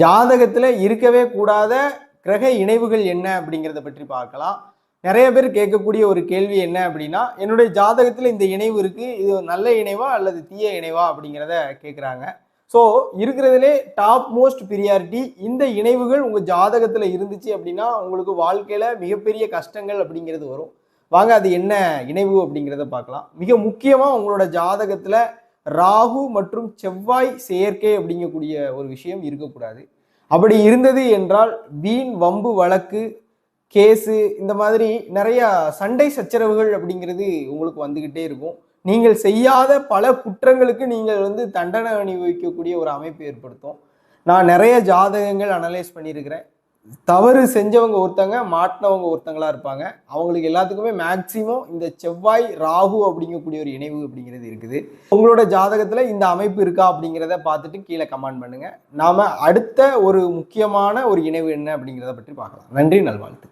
ஜாதகத்தில் இருக்கவே கூடாத கிரக இணைவுகள் என்ன அப்படிங்கிறத பற்றி பார்க்கலாம். நிறைய பேர் கேட்கக்கூடிய ஒரு கேள்வி என்ன அப்படின்னா என்னுடைய ஜாதகத்தில் இந்த இணைவு இருக்குது இது நல்ல இணைவா அல்லது தீய இணைவா அப்படிங்கிறத கேட்குறாங்க ஸோ இருக்கிறதுலே டாப் மோஸ்ட் ப்ரியாரிட்டி இந்த இணைவுகள் உங்கள் ஜாதகத்தில் இருந்துச்சு அப்படின்னா உங்களுக்கு வாழ்க்கையில் மிகப்பெரிய கஷ்டங்கள் அப்படிங்கிறது வரும். வாங்க அது என்ன இணைவு அப்படிங்கிறத பார்க்கலாம். மிக முக்கியமாக உங்களோட ஜாதகத்தில் ராகு மற்றும் செவ்வாய் செயற்கை அப்படிங்கக்கூடிய ஒரு விஷயம் இருக்கக்கூடாது. அப்படி இருந்தது என்றால் வீண் வம்பு வழக்கு கேஸு இந்த மாதிரி நிறைய சண்டை சச்சரவுகள் அப்படிங்கிறது உங்களுக்கு வந்துக்கிட்டே இருக்கும். நீங்கள் செய்யாத பல குற்றங்களுக்கு நீங்கள் வந்து தண்டனை அனுபவிக்கக்கூடிய ஒரு அமைப்பு ஏற்படுத்தும். நான் நிறைய ஜாதகங்கள் அனலைஸ் பண்ணியிருக்கிறேன். தவறு செஞ்சவங்க ஒருத்தங்க மாட்டினவங்க ஒருத்தங்களா இருப்பாங்க. அவங்களுக்கு எல்லாத்துக்குமே மேக்சிமம் இந்த செவ்வாய் ராகு அப்படிங்கக்கூடிய ஒரு இணைவு அப்படிங்கிறது இருக்குது. உங்களோட ஜாதகத்துல இந்த அமைப்பு இருக்கா அப்படிங்கிறத பார்த்துட்டு கீழே கமெண்ட் பண்ணுங்க. நாம அடுத்த ஒரு முக்கியமான ஒரு இணைவு என்ன அப்படிங்கிறத பற்றி பார்க்கலாம். நன்றி நல்வாழ்த்து